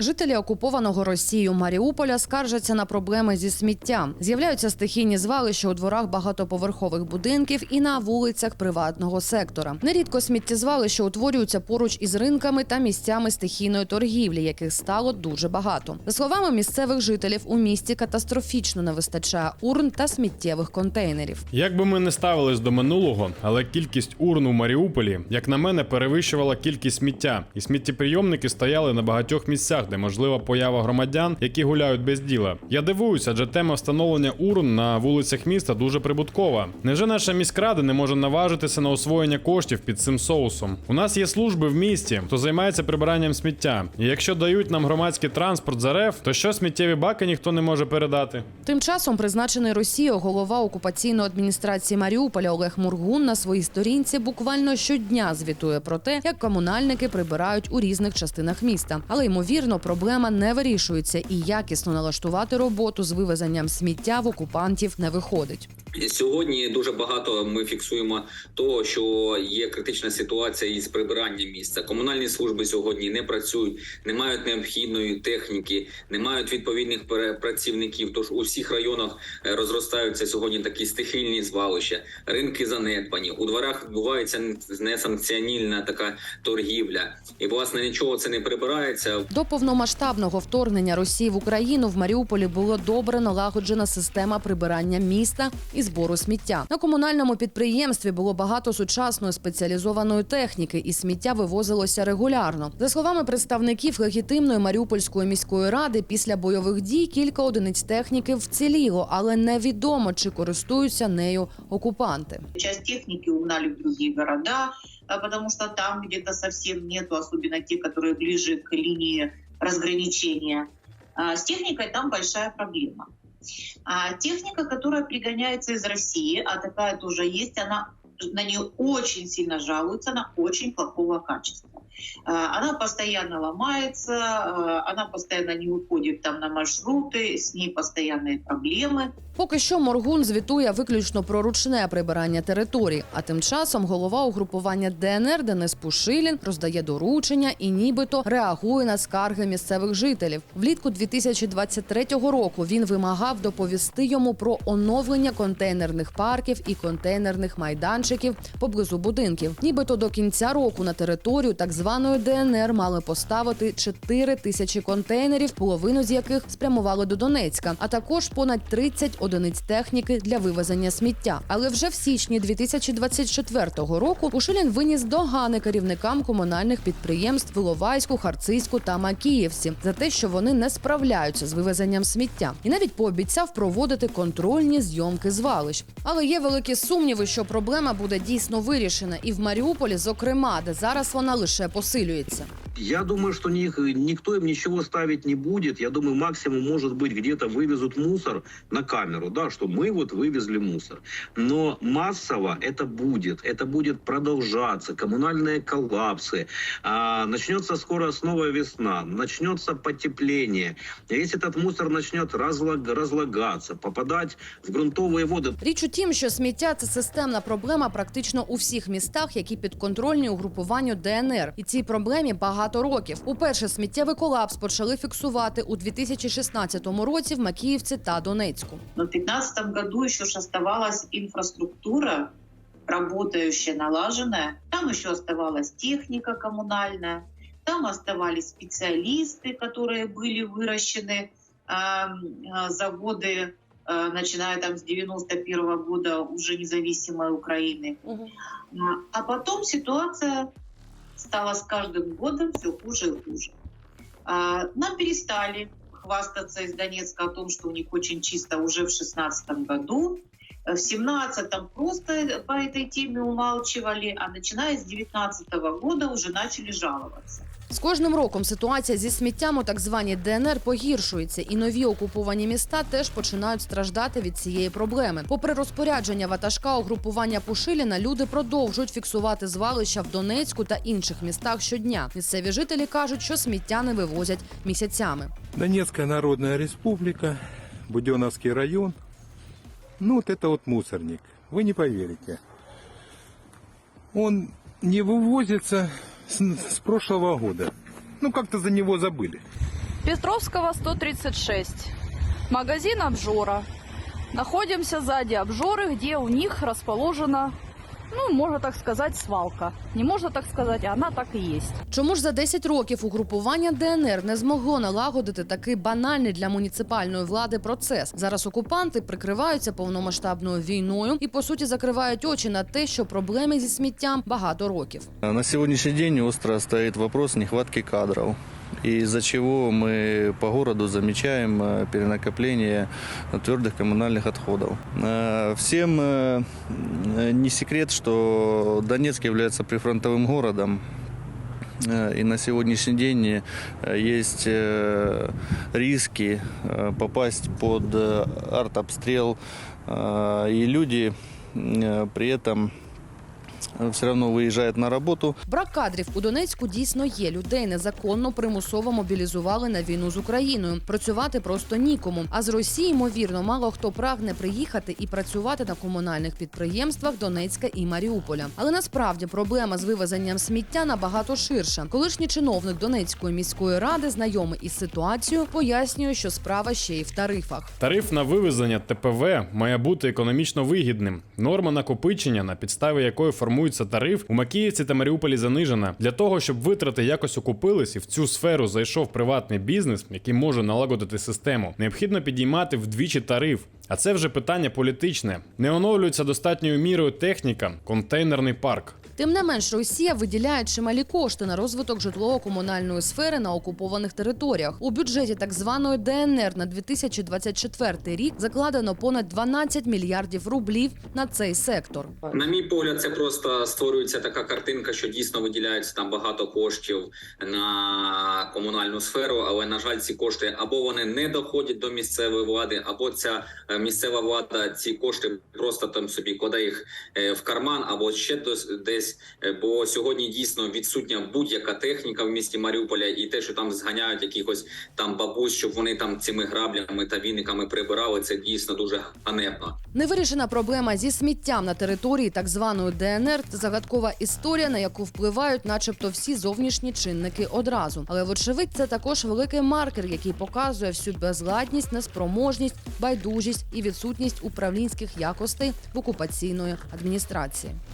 Жителі окупованого Росією Маріуполя скаржаться на проблеми зі сміттям. З'являються стихійні звалища у дворах багатоповерхових будинків і на вулицях приватного сектора. Нерідко сміттєзвалища утворюються поруч із ринками та місцями стихійної торгівлі, яких стало дуже багато. За словами місцевих жителів, у місті катастрофічно не вистачає урн та сміттєвих контейнерів. Як би ми не ставились до минулого, але кількість урн у Маріуполі, як на мене, перевищувала кількість сміття, і сміттєприйомники стояли на багатьох місцях, де можлива поява громадян, які гуляють без діла. Я дивуюся, адже тема встановлення урн на вулицях міста дуже прибуткова. Невже наша міськрада не може наважитися на освоєння коштів під цим соусом? У нас є служби в місті, хто займається прибиранням сміття. І якщо дають нам громадський транспорт за реф, то що сміттєві баки ніхто не може передати? Тим часом призначений Росією голова окупаційної адміністрації Маріуполя Олег Мургун на своїй сторінці буквально щодня звітує про те, як комунальники прибирають у різних частинах міста. Але ймовірно, проблема не вирішується і якісно налаштувати роботу з вивезенням сміття в окупантів не виходить. Сьогодні дуже багато ми фіксуємо того, що є критична ситуація із прибиранням місця. Комунальні служби сьогодні не працюють, не мають необхідної техніки, не мають відповідних працівників. Тож у всіх районах е, розростаються сьогодні такі стихійні звалища, ринки занедбані. У дворах відбувається несанкціонільна така торгівля, і власне нічого це не прибирається. До повномасштабного вторгнення Росії в Україну в Маріуполі було добре налагоджена система прибирання міста і збору сміття. На комунальному підприємстві було багато сучасної спеціалізованої техніки, і сміття вивозилося регулярно. За словами представників легітимної Маріупольської міської ради, після бойових дій кілька одиниць техніки вціліло, але невідомо чи користуються нею окупанти. Часть техники угнали в другие города, а, потому что там где-то совсем нету, особенно те, которые ближе к линии разграничения. А С техникой там большая проблема. А техника, которая пригоняется из России, а такая тоже есть, она на нее очень сильно жалуются, она очень плохого качества. А, Она постоянно ломается, а, она постоянно не выходит там на маршруты, с ней постоянные проблемы. Поки що Моргун звітує виключно про ручне прибирання територій. А тим часом голова угрупування ДНР Денис Пушилін роздає доручення і нібито реагує на скарги місцевих жителів. Влітку 2023 року він вимагав доповісти йому про оновлення контейнерних парків і контейнерних майданчиків поблизу будинків. Нібито до кінця року на територію так званої ДНР мали поставити 4 тисячі контейнерів, половину з яких спрямували до Донецька, а також понад 30 одиниць техніки для вивезення сміття. Але вже в січні 2024 року Пушилін виніс догани керівникам комунальних підприємств в Іловайську, Харцизьку та Макіївці за те, що вони не справляються з вивезенням сміття, і навіть пообіцяв проводити контрольні зйомки звалищ. Але є великі сумніви, що проблема буде дійсно вирішена, і в Маріуполі, зокрема, де зараз вона лише посилюється. Я думаю, что них, никто им ничего ставить не будет. Я думаю, максимум, может быть, где-то вывезут мусор на камеру, да, что мы вот вывезли мусор. Но массово это будет. Это будет продолжаться. Коммунальные коллапсы. А, начнется скоро снова весна. Начнется потепление. Если этот мусор начнет разлаг, разлагаться, попадать в грунтовые воды, Річ у тім, що сміття це системна проблема практично у всіх містах, які підконтрольні угрупуванню ДНР. І цій проблемі багато років. Уперше сміттєвий колапс почали фіксувати у 2016 році в Макіївці та Донецьку. Но в 2015 году еще ж оставалась инфраструктура, работающая, налаженная. Там еще оставалась техника коммунальная. Там оставались специалисты, которые были выращены а, а, заводы, а, начиная там с 91 года уже независимой Украины. А, А потом ситуация стала с каждым годом все хуже и хуже. Нам перестали хвастаться из Донецка о том, что у них очень чисто уже в 2016 году. Э, В 2017 просто по этой теме умалчивали, а начиная с 2019 года уже начали жаловаться. З кожним роком ситуація зі сміттям у так званій ДНР погіршується, і нові окуповані міста теж починають страждати від цієї проблеми. Попри розпорядження ватажка угрупування Пушиліна, люди продовжують фіксувати звалища в Донецьку та інших містах щодня. Місцеві жителі кажуть, що сміття не вивозять місяцями. Донецкая Народная Республика, Буденновский район. Ну, вот это вот мусорник. Вы не поверите. Он не вывозится с, с прошлого года. Ну, как-то за него забыли. Петровского 136. Магазин обжора. Находимся сзади обжоры, где у них расположена, ну, можно так сказать, свалка. Не можно так сказать, а она так и есть. Чому ж за 10 років угрупування ДНР не змогло налагодити такий банальний для муніципальної влади процес? Зараз окупанти прикриваються повномасштабною війною і по суті закривають очі на те, що проблеми зі сміттям багато років. На сегодняшний день остро стоит вопрос нехватки кадров. Из-за чего мы по городу замечаем э, перенакопление твердых коммунальных отходов. Э, Всем э, не секрет, что Донецк является прифронтовым городом. И на сегодняшний день есть риски попасть под артобстрел. И люди при этом все равно выезжают на работу. Брак кадрів у Донецьку дійсно є. Людей незаконно примусово мобілізували на війну з Україною. Працювати просто нікому. А з Росії, ймовірно, мало хто прагне приїхати і працювати на комунальних підприємствах Донецька і Маріуполя. Але насправді проблема з вивезенням сміття набагато ширша. Колишній чиновник Донецької міської ради, знайомий із ситуацією, пояснює, що справа ще й в тарифах. Тариф на вивезення ТПВ має бути економічно вигідним. Норма накопичення, на підставі якої формується тариф, у Макіївці та Маріуполі занижена. Для того, щоб витрати якось окупились і в цю сферу зайшов приватний бізнес, який може налагодити систему, необхідно підіймати вдвічі тариф. А це вже питання політичне. Не оновлюється достатньою мірою техніка, контейнерний парк. Тим не менш, Росія виділяє чималі кошти на розвиток житлово-комунальної сфери на окупованих територіях. У бюджеті так званої ДНР на 2024 рік закладено понад 12 мільярдів рублів на цей сектор. На мій погляд, це просто створюється така картинка, що дійсно виділяється там багато коштів на комунальну сферу, але на жаль, ці кошти або вони не доходять до місцевої влади, або ця е, місцева влада ці кошти просто там собі кладе їх е, в карман, або ще десь. Е, Бо сьогодні дійсно відсутня будь-яка техніка в місті Маріуполя, і те, що там зганяють якихось там бабусь, щоб вони там цими граблями та віниками прибирали, це дійсно дуже ганебно. Невирішена проблема зі сміттям на території так званої ДНР – це загадкова історія, на яку впливають, начебто, всі зовнішні чинники одразу. Але вочевидь, це також великий маркер, який показує всю безладність, неспроможність, байдужість і відсутність управлінських якостей в окупаційної адміністрації.